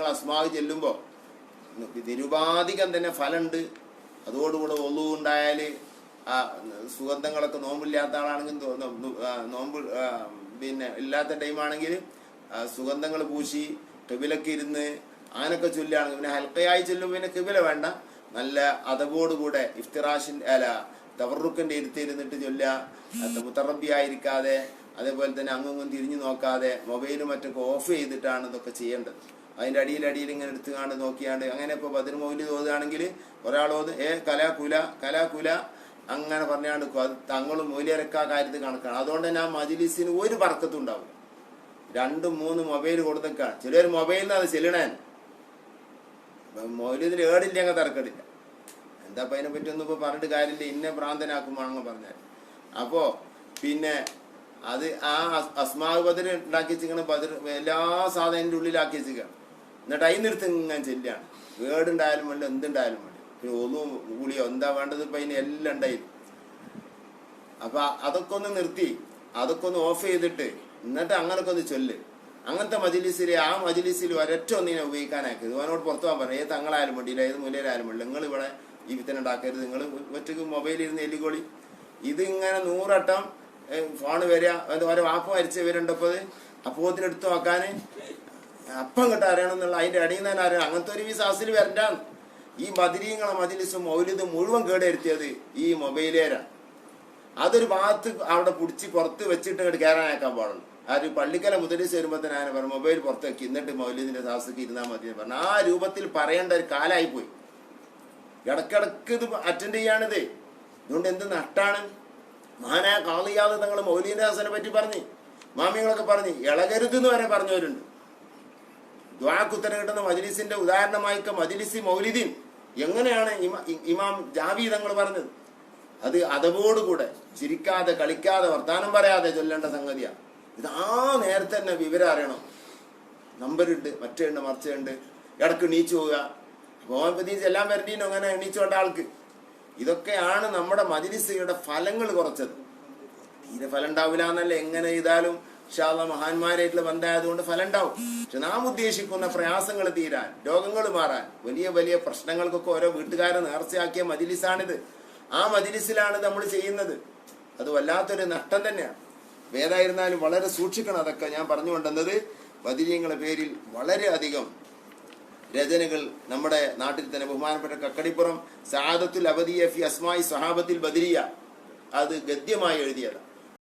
നിങ്ങൾ അസ്മാവ് ചെല്ലുമ്പോൾ നിരുപാധികം തന്നെ ഫലമുണ്ട്. അതോടുകൂടെ ഒളു ആ സുഗന്ധങ്ങളൊക്കെ നോമ്പില്ലാത്ത ആളാണെങ്കിൽ നോമ്പ് പിന്നെ ഇല്ലാത്ത ടൈമാണെങ്കിൽ സുഗന്ധങ്ങൾ പൂശി കിബിലൊക്കെ ഇരുന്ന് അങ്ങനൊക്കെ ചൊല്ലുകയാണെങ്കിൽ പിന്നെ ഹൽക്കയായി ചൊല്ലും പിന്നെ കിബില വേണ്ട. നല്ല അതവോടുകൂടെ ഇഫ്തിറാഷിന്റെ അല്ല തവറുക്കന്റെ ഇരുത്തിരുന്നിട്ട് ചൊല്ലുക. മുത്തറബിയായിരിക്കാതെ അതേപോലെ തന്നെ അങ്ങും തിരിഞ്ഞു നോക്കാതെ മൊബൈലും മറ്റൊക്കെ ഓഫ് ചെയ്തിട്ടാണ് ഇതൊക്കെ ചെയ്യേണ്ടത്. അതിന്റെ അടിയിൽ അടിയിൽ ഇങ്ങനെ എടുത്തുകാണ്ട് നോക്കിയാണ്ട് അങ്ങനെ ഇപ്പോൾ ബദർ മൗലി തോതുകയാണെങ്കിൽ ഒരാളോത് ഏ കല കുല കല കുല അങ്ങനെ പറഞ്ഞാണ്ട് അത് തങ്ങളും മൂല്യരക്കാ കാര്യത്തിൽ കണക്കാണ്. അതുകൊണ്ട് തന്നെ ആ മജിലിസിന് ഒരു പറക്കത്തും ഉണ്ടാവും രണ്ടും മൂന്നും മൊബൈൽ കൊടുത്തേക്കാണ് ചിലർ മൊബൈലിൽ അത് ചെല്ലണേ ഏടില്ല അങ്ങ് തിരക്കടില്ല എന്താ അപ്പം അതിനെ പറ്റി ഒന്നും ഇപ്പോൾ പറഞ്ഞിട്ട് കാര്യമില്ല. ഇന്ന ഭ്രാന്തനാക്കുമാണെന്ന് പറഞ്ഞാൽ അപ്പോൾ പിന്നെ അത് ആ അസ്മാ ബദർ ഉണ്ടാക്കി വെച്ചിരിക്കണ ബദർ എല്ലാ സാധനത്തിന്റെ ഉള്ളിലാക്കി വെച്ചിരിക്കുകയാണ് എന്നിട്ട് അതിൽ നിർത്തി ഇങ്ങനെ ചെല്ലാണ് വേടുണ്ടായാലും വേണ്ട എന്തുണ്ടായാലും വേണ്ട. പിന്നെ ഒന്നും ഗുളിയോ എന്താ വേണ്ടത് ഇപ്പം അതിന് എല്ലാം ഉണ്ടായിരുന്നു അപ്പൊ അതൊക്കെ ഒന്ന് നിർത്തി. അതൊക്കെ ഒന്ന് ഓഫ് ചെയ്തിട്ട് എന്നിട്ട് അങ്ങനൊക്കെ ഒന്ന് ചൊല്ല്. അങ്ങനത്തെ മജിലിസിൽ ആ മജിലിസിൽ ഒരൊറ്റ ഒന്നിനെ ഉപയോഗിക്കാനാക്കി. ഇതുവാനോട് പുറത്തു പോകാൻ പറഞ്ഞു ഏത് തങ്ങളായാലും വേണ്ടിയില്ല ഏത് മൂലയിലായാലും വേണ്ടില്ല നിങ്ങൾ ഇവിടെ വിത്തന ഉണ്ടാക്കരുത്. നിങ്ങൾ ഒറ്റയ്ക്ക് മൊബൈലിൽ ഇരുന്ന് ഇതിങ്ങനെ നൂറട്ടം ഫോൺ വരിക. ഓരോ വാപ്പ് മരിച്ച് വരുണ്ടപ്പോൾ അപ്പോത്തിനെടുത്ത് നോക്കാൻ അപ്പം കിട്ടാൻ അറിയണം എന്നുള്ള അതിന്റെ ഇടയിൽ നിന്ന് തന്നെ അറിയണം. അങ്ങനത്തെ ഒരു വിശ്വാസത്തിൽ വരണ്ടാണ് ഈ ബദിരീങ്ങളെ മജിലിസും മൗലിത് മുഴുവൻ കേടെടുത്തിയത് ഈ മൊബൈലേരാണ് അതൊരു ഭാഗത്ത് അവിടെ പിടിച്ച് പുറത്ത് വെച്ചിട്ട് ഇങ്ങോട്ട് കയറാനേക്കാൻ പാടുള്ളൂ. ഒരു പള്ളിക്കല മുതലിസ് വരുമ്പോൾ തന്നെ ഞാൻ പറഞ്ഞു മൊബൈൽ പുറത്ത് വെക്കി. എന്നിട്ട് മൗലിദിന്റെ സാഹസക്ക് ഇരുന്നാൽ മതി. പറഞ്ഞു. ആ രൂപത്തിൽ പറയേണ്ട ഒരു കാലായി പോയി. ഇടക്കിടക്ക് ഇത് അറ്റൻഡ് ചെയ്യാണിത്. അതുകൊണ്ട് എന്ത് നട്ടാണ്? മാനാ കാളിയാതെ തങ്ങൾ മൗലീന്റെ ദാസനെ പറ്റി പറഞ്ഞു മാമികളൊക്കെ പറഞ്ഞു ഇളകരുത് എന്ന് വരെ പറഞ്ഞവരുണ്ട്. ദ്വാക്കുത്തരം കിട്ടുന്ന മജലിസിന്റെ ഉദാഹരണമായിക്ക മജലിസി മൗലിദീൻ. എങ്ങനെയാണ് ഇമ- ഇ- ഇമാം ജാവി തങ്ങൾ പറഞ്ഞത്? അത് അതവോടുകൂടെ ചിരിക്കാതെ കളിക്കാതെ വർത്താനം പറയാതെ ചൊല്ലേണ്ട സംഗതിയാണ് ഇത് ആ നേരത്തെ തന്നെ വിവരം അറിയണം. നമ്പരുണ്ട് മറ്റേണ്ട് മറിച്ചുണ്ട് ഇടയ്ക്ക് എണീച്ചു പോവുക. ഹോമിയോപ്പതി എല്ലാം വരണ്ടീനും അങ്ങനെ എണീച്ചോണ്ട ആൾക്ക്. ഇതൊക്കെയാണ് നമ്മുടെ മജിലിസുകളുടെ ഫലങ്ങൾ കുറച്ചത്. തീരെ ഫലം ഉണ്ടാവില്ല എന്നല്ല എങ്ങനെ ചെയ്താലും ഷാള്ള മഹാന്മാരായിട്ടുള്ള ബന്ധമായതുകൊണ്ട് ഫലം ഉണ്ടാവും പക്ഷെ നാം ഉദ്ദേശിക്കുന്ന പ്രയാസങ്ങൾ തീരാൻ രോഗങ്ങൾ മാറാൻ വലിയ വലിയ പ്രശ്നങ്ങൾക്കൊക്കെ ഓരോ വീട്ടുകാരെ നേർച്ചയാക്കിയ മജിലിസാണിത്. ആ മജിലിസിലാണ് നമ്മൾ ചെയ്യുന്നത്. അത് വല്ലാത്തൊരു നഷ്ടം തന്നെയാണ്. വേദായിരുന്നാലും വളരെ സൂക്ഷിക്കണം അതൊക്കെ. ഞാൻ പറഞ്ഞു കൊണ്ടുവന്നത് ബദിരീങ്ങളുടെ പേരിൽ വളരെ അധികം രചനകൾ നമ്മുടെ നാട്ടിൽ തന്നെ ബഹുമാനപ്പെട്ട കക്കടിപ്പുറം സാദത്തുൽ അബദിയ ഫി അസ്മായി സഹാബത്തിൽ ബദിരിയ അത് ഗദ്യമായി എഴുതിയതാണ്.